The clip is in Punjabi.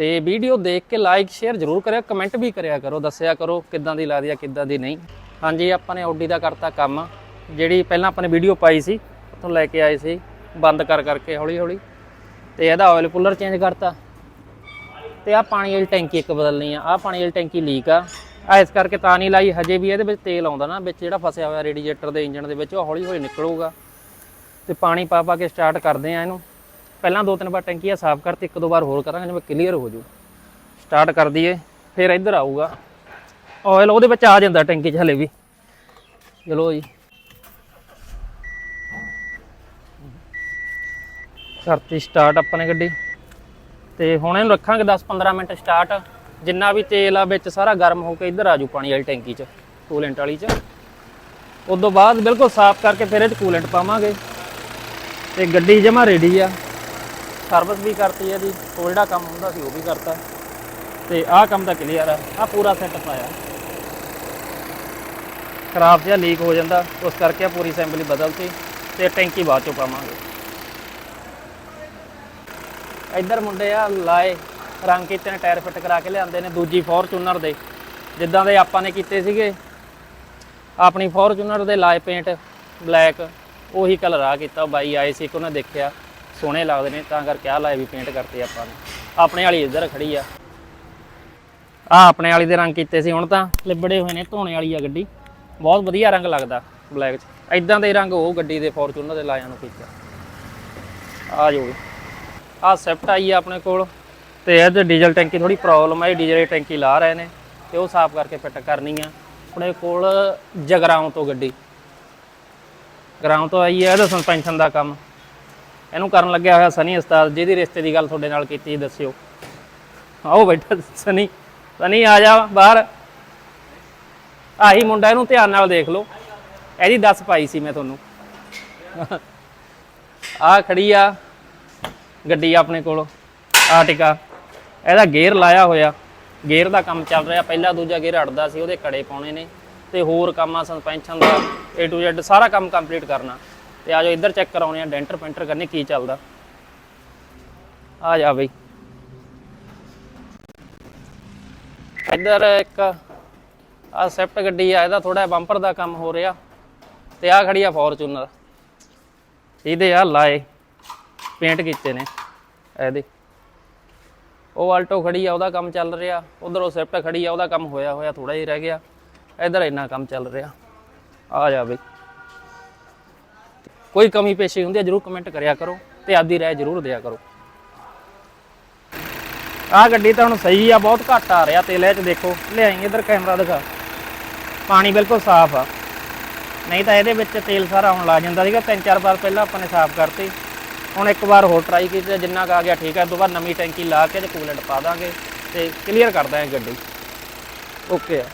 ਤੇ ਵੀਡੀਓ ਦੇਖ ਕੇ ਲਾਈਕ ਸ਼ੇਅਰ ਜ਼ਰੂਰ ਕਰਿਆ ਕਮੈਂਟ ਵੀ ਕਰਿਆ ਕਰੋ, ਦੱਸਿਆ ਕਰੋ ਕਿੱਦਾਂ ਦੀ ਲੱਗਦੀ ਆ, ਕਿੱਦਾਂ ਦੀ ਨਹੀਂ। ਹਾਂਜੀ, ਆਪਾਂ ਨੇ ਆਡੀ ਦਾ ਕਰਤਾ ਕੰਮ, ਜਿਹੜੀ ਪਹਿਲਾਂ ਆਪਾਂ ਨੇ ਵੀਡੀਓ ਪਾਈ ਸੀ, ਉੱਥੋਂ ਲੈ ਕੇ ਆਏ ਸੀ, ਬੰਦ ਕਰ ਕਰਕੇ ਹੌਲੀ ਹੌਲੀ। ਤੇ ਇਹਦਾ ਆਇਲ ਕੂਲਰ ਚੇਂਜ ਕਰਤਾ। ਤੇ ਆ ਪਾਣੀ ਵਾਲੀ ਟੈਂਕੀ ਇੱਕ ਬਦਲਣੀ ਆ ਆ ਪਾਣੀ ਵਾਲੀ ਟੈਂਕੀ ਲੀਕ ਆ। ਆ ਇਸ ਕਰਕੇ ਤਾਂ ਨਹੀਂ ਲਾਈ, ਹਜੇ ਵੀ ਇਹਦੇ ਵਿੱਚ ਤੇਲ ਆਉਂਦਾ ਨਾ, ਵਿੱਚ ਜਿਹੜਾ ਫਸਿਆ ਹੋਇਆ ਰੇਡੀਏਟਰ ਦੇ ਇੰਜਨ ਦੇ ਵਿੱਚ, ਉਹ ਹੌਲੀ ਹੌਲੀ ਨਿਕਲੂਗਾ। ਤੇ ਪਾਣੀ ਪਾ ਪਾ ਕੇ ਸਟਾਰਟ ਕਰਦੇ ਆ ਇਹਨੂੰ। ਪਹਿਲਾਂ ਦੋ ਤਿੰਨ ਵਾਰ ਟੈਂਕੀਆਂ ਸਾਫ਼ ਕਰਤੀ, ਇੱਕ ਦੋ ਵਾਰ ਹੋਰ ਕਰਾਂਗੇ, ਜਿਵੇਂ ਕਲੀਅਰ ਹੋ ਜੂ। ਸਟਾਰਟ ਕਰ ਦਈਏ, ਫਿਰ ਇੱਧਰ ਆਊਗਾ। ਆਇਲ ਉਹਦੇ ਵਿੱਚ ਆ ਜਾਂਦਾ ਟੈਂਕੀ 'ਚ ਹਲੇ ਵੀ। ਚਲੋ ਜੀ। ਕਰਤੀ ਸਟਾਰਟ ਆਪਾਂ ਨੇ ਗੱਡੀ। ਤੇ ਹੁਣ ਇਹਨੂੰ ਰੱਖਾਂਗੇ 10-15 ਮਿੰਟ ਸਟਾਰਟ ਜਿੰਨਾ ਵੀ ਤੇਲ ਆ ਵਿੱਚ ਸਾਰਾ ਗਰਮ ਹੋ ਕੇ ਇੱਧਰ ਆ ਜੂ ਪਾਣੀ ਵਾਲੀ ਟੈਂਕੀ 'ਚ ਕੂਲੈਂਟ ਵਾਲੀ 'ਚ। ਉਸ ਤੋਂ ਬਾਅਦ ਬਿਲਕੁਲ ਸਾਫ਼ ਕਰਕੇ ਫਿਰ ਇਹ 'ਚ ਕੂਲੈਂਟ ਪਾਵਾਂਗੇ। ਤੇ ਗੱਡੀ ਜਮਾ ਰੈਡੀ ਆ। ਸਰਵਿਸ ਵੀ ਕਰਤੀ, ਇਹਦੀ ਉਹ ਜਿਹੜਾ ਕੰਮ ਹੁੰਦਾ ਸੀ ਉਹ ਵੀ ਕਰਤਾ। ਤੇ ਆਹ ਕੰਮ ਤਾਂ ਕਲੀਅਰ ਆ ਆ ਪੂਰਾ ਸੈੱਟ ਪਾਇਆ। ਖਰਾਬ ਜਿਹਾ ਲੀਕ ਹੋ ਜਾਂਦਾ, ਉਸ ਕਰਕੇ ਆ ਪੂਰੀ ਅਸੈਂਬਲੀ ਬਦਲਤੀ ਤੇ ਟੈਂਕੀ ਬਾਅਦ ਚੋਂ ਪਾਵਾਂਗੇ। ਇੱਧਰ ਮੁੰਡੇ ਆ ਲਾਏ, ਰੰਗ ਕੀਤੇ ਨੇ ਟਾਇਰ ਫਿੱਟ ਕਰਾ ਕੇ ਲਿਆਂਦੇ ਨੇ, ਦੂਜੀ ਫੋਰਚੂਨਰ ਦੇ। ਜਿੱਦਾਂ ਦੇ ਆਪਾਂ ਨੇ ਕੀਤੇ ਸੀਗੇ, ਆਪਣੀ ਫੋਰਚੂਨਰ ਦੇ ਲਾਏ ਪੇਂਟ ਬਲੈਕ ਉਹੀ ਕਲਰ ਆ ਕੀਤਾ ਬਾਈ ਆਏ ਸੀ ਕਿ ਉਹਨੇ ਦੇਖਿਆ। ਸੋਹਣੇ ਲੱਗਦੇ ਨੇ, ਤਾਂ ਕਰਕੇ ਆ ਲਾਏ ਵੀ ਪੇਂਟ ਕਰਤੇ ਆਪਾਂ ਨੇ। ਆਪਣੇ ਵਾਲੀ ਇੱਧਰ ਖੜੀ ਆ। ਆ ਆਪਣੇ ਵਾਲੀ ਦੇ ਰੰਗ ਕੀਤੇ ਸੀ ਹੁਣ ਤਾਂ, ਲਿਬੜੇ ਹੋਏ ਨੇ ਧੋਣੇ ਵਾਲੀ ਆ ਗੱਡੀ। ਬਹੁਤ ਵਧੀਆ ਰੰਗ ਲੱਗਦਾ ਬਲੈਕ 'ਚ। ਐਦਾਂ ਦੇ ਰੰਗ ਉਹ ਗੱਡੀ ਦੇ ਫੋਰਚੂਨਰ ਦੇ ਲਾਇਆਂ ਨੂੰ ਕੀਤਾ ਆ ਜੋ ਆ ਸੈਫਟ ਆਈ ਆ ਆਪਣੇ ਕੋਲ। ਤੇ ਇਹਦੇ ਡੀਜ਼ਲ ਟੈਂਕੀ ਥੋੜੀ ਪ੍ਰੋਬਲਮ ਆਈ ਡੀਜ਼ਲ ਟੈਂਕੀ ਲਾ ਰਹੇ ਨੇ। ਤੇ ਉਹ ਸਾਫ਼ ਕਰਕੇ ਫਿੱਟ ਕਰਨੀ ਆ। ਆਪਣੇ ਕੋਲ ਜਗਰਾਉਂ ਤੋਂ ਗੱਡੀ। ਗਰਾਉਂ ਤੋਂ ਆਈ ਹੈ ਇਹਦਾ ਸਸਪੈਂਸ਼ਨ ਦਾ ਕੰਮ। ਇਹਨੂੰ ਕਰਨ ਲੱਗਿਆ ਹੋਇਆ ਸਨੀ ਉਸਤਾਦ, ਜਿਹਦੀ ਰਿਸ਼ਤੇ ਦੀ ਗੱਲ ਤੁਹਾਡੇ ਨਾਲ ਕੀਤੀ, ਦੱਸਿਓ। ਆਓ ਬੈਠਾ ਸਨੀ। ਸਨੀ ਆ ਜਾ ਬਾਹਰ। ਆਹੀ ਮੁੰਡਾ ਇਹਨੂੰ ਧਿਆਨ ਨਾਲ ਦੇਖ ਲਓ। ਇਹਦੀ ਦੱਸ ਪਾਈ ਸੀ ਮੈਂ ਤੁਹਾਨੂੰ। ਆ ਖੜੀ ਆ ਗੱਡੀ ਆਪਣੇ ਕੋਲ ਆਰਟਿਕਾ ਇਹਦਾ ਗੇਅਰ ਲਾਇਆ ਹੋਇਆ। ਗੇਅਰ ਦਾ ਕੰਮ ਚੱਲ ਰਿਹਾ। ਪਹਿਲਾ ਦੂਜਾ ਗੇਅਰ ਅੜਦਾ ਸੀ, ਉਹਦੇ ਕੜੇ ਪਾਉਣੇ ਨੇ। ਤੇ ਹੋਰ ਕੰਮ ਆ ਸਸਪੈਂਸ਼ਨ ਦਾ, A to Z ਸਾਰਾ ਕੰਮ ਕੰਪਲੀਟ ਕਰਨਾ। ਤੇ ਆਜੋ ਇੱਧਰ ਚੈੱਕ ਕਰਾਉਣੇ ਆ, ਡੈਂਟਰ ਪੈਂਟਰ ਕਰਨੇ, ਕੀ ਚੱਲਦਾ। ਆ ਜਾ ਬਈ। ਇੱਧਰ ਇੱਕ ਆ ਸੈਫਟ ਗੱਡੀ ਆ, ਇਹਦਾ ਥੋੜਾ ਬੰਪਰ ਦਾ ਕੰਮ ਹੋ ਰਿਹਾ। ਤੇ ਆ ਖੜੀ ਆ ਫੋਰਚੂਨਰ ਇਹਦੇ ਆ ਲਾਏ ਪੇਂਟ ਕੀਤੇ ਨੇ, ਇਹਦੇ। ਉਹ ਆਲਟੋ ਖੜੀ ਆ, ਉਹਦਾ ਕੰਮ ਚੱਲ ਰਿਹਾ। ਉਧਰ ਉਹ ਸਵਿਫਟ ਖੜੀ ਆ, ਉਹਦਾ ਕੰਮ ਹੋਇਆ ਹੋਇਆ ਥੋੜਾ ਜਿਹਾ ਰਹਿ ਗਿਆ। ਇਧਰ ਇੰਨਾ ਕੰਮ ਚੱਲ ਰਿਹਾ। ਆ ਜਾ ਬਈ। ਕੋਈ ਕਮੀ ਪੇਸ਼ੀ ਹੁੰਦੀ ਹੈ, ਜਰੂਰ ਕਮੈਂਟ ਕਰਿਆ ਕਰੋ ਤੇ ਆਪਦੀ ਰਾਏ ਜਰੂਰ ਦਿਆ ਕਰੋ। ਆਹ ਗੱਡੀ ਤਾਂ ਹੁਣ ਸਹੀ ਆ, ਬਹੁਤ ਘੱਟ ਆ ਰਿਹਾ, ਤੇਲ ਇਹ ਚ ਦੇਖੋ। ਲਿਆਈ ਇਧਰ ਕੈਮਰਾ ਦਿਖਾ। ਪਾਣੀ ਬਿਲਕੁਲ ਸਾਫ਼ ਆ। ਨਹੀਂ ਤਾਂ ਇਹਦੇ ਵਿੱਚ ਤੇਲ ਸਾਰਾ ਆਉਣ ਲੱਗ ਜਾਂਦਾ ਸੀਗਾ, ਤਿੰਨ ਚਾਰ ਵਾਰ ਪਹਿਲਾਂ ਆਪਾਂ ਨੇ ਸਾਫ਼ ਕਰਤੀ। ਹੁਣ ਇੱਕ ਵਾਰ ਹੋਰ ਟਰਾਈ ਕੀਤੀ, ਜਿੰਨਾ ਕੁ ਆ ਗਿਆ ਠੀਕ ਹੈ ਤੋਂ ਬਾਅਦ ਨਵੀਂ ਟੈਂਕੀ ਲਾ ਕੇ ਤੇ ਕੂਲੈਂਟ ਪਾ ਦਾਂਗੇ ਤੇ ਕਲੀਅਰ ਕਰ ਦਾਂਗੇ ਗੱਡੀ। ਓਕੇ ਆ।